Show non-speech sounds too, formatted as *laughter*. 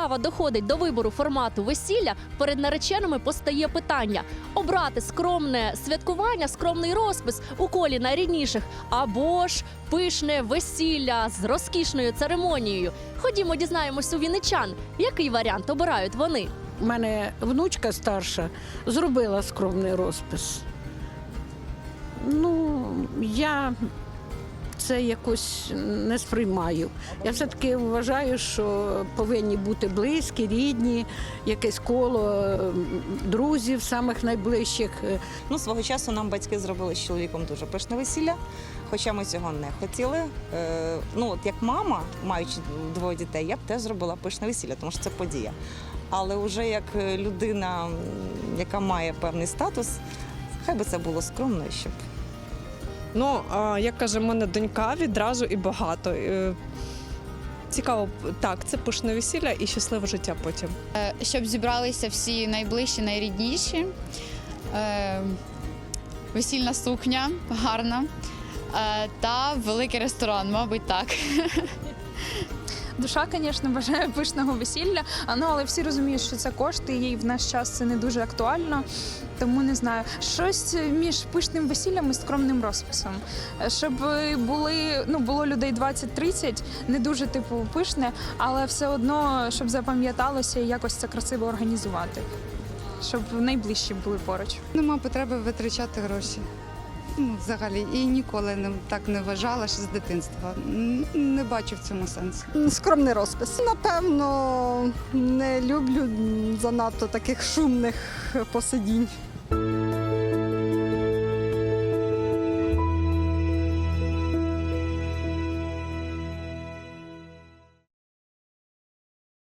справа доходить до вибору формату весілля, перед нареченими постає питання: обрати скромне святкування, скромний розпис у колі найрідніших, або ж пишне весілля з розкішною церемонією. Ходімо, дізнаємось у вінничан, який варіант обирають вони. У мене внучка старша зробила скромний розпис. Ну, я це якось не сприймаю. Я все-таки вважаю, що повинні бути близькі, рідні, якесь коло друзів, самих найближчих. Ну, свого часу нам батьки зробили з чоловіком дуже пишне весілля, хоча ми цього не хотіли. Е, ну, от як мама, маючи двоє дітей, я б теж зробила пишне весілля, тому що це подія. Але вже як людина, яка має певний статус, хай би це було скромно, щоб Ну, як каже в мене донька, відразу і багато. Е, Цікаво, так, це пушне весілля і щасливе життя потім. Е, щоб зібралися всі найближчі, найрідніші. Е, Весільна сукня гарна. Та великий ресторан, мабуть, так. *laughs* Душа, звісно, *laughs* бажає пишного весілля, ну, але всі розуміють, що це кошти, і в наш час це не дуже актуально. Тому не знаю, щось між пишним весіллям і скромним розписом. Щоб були, ну, було людей 20-30, не дуже типу пишне, але все одно, щоб запам'яталося і якось це красиво організувати. Щоб найближчі були поруч. Нема потреби витрачати гроші. Ну, взагалі, і ніколи не так не вважала ще з дитинства. Не бачу в цьому сенсу. Скромний розпис. Напевно, не люблю занадто таких шумних посидінь.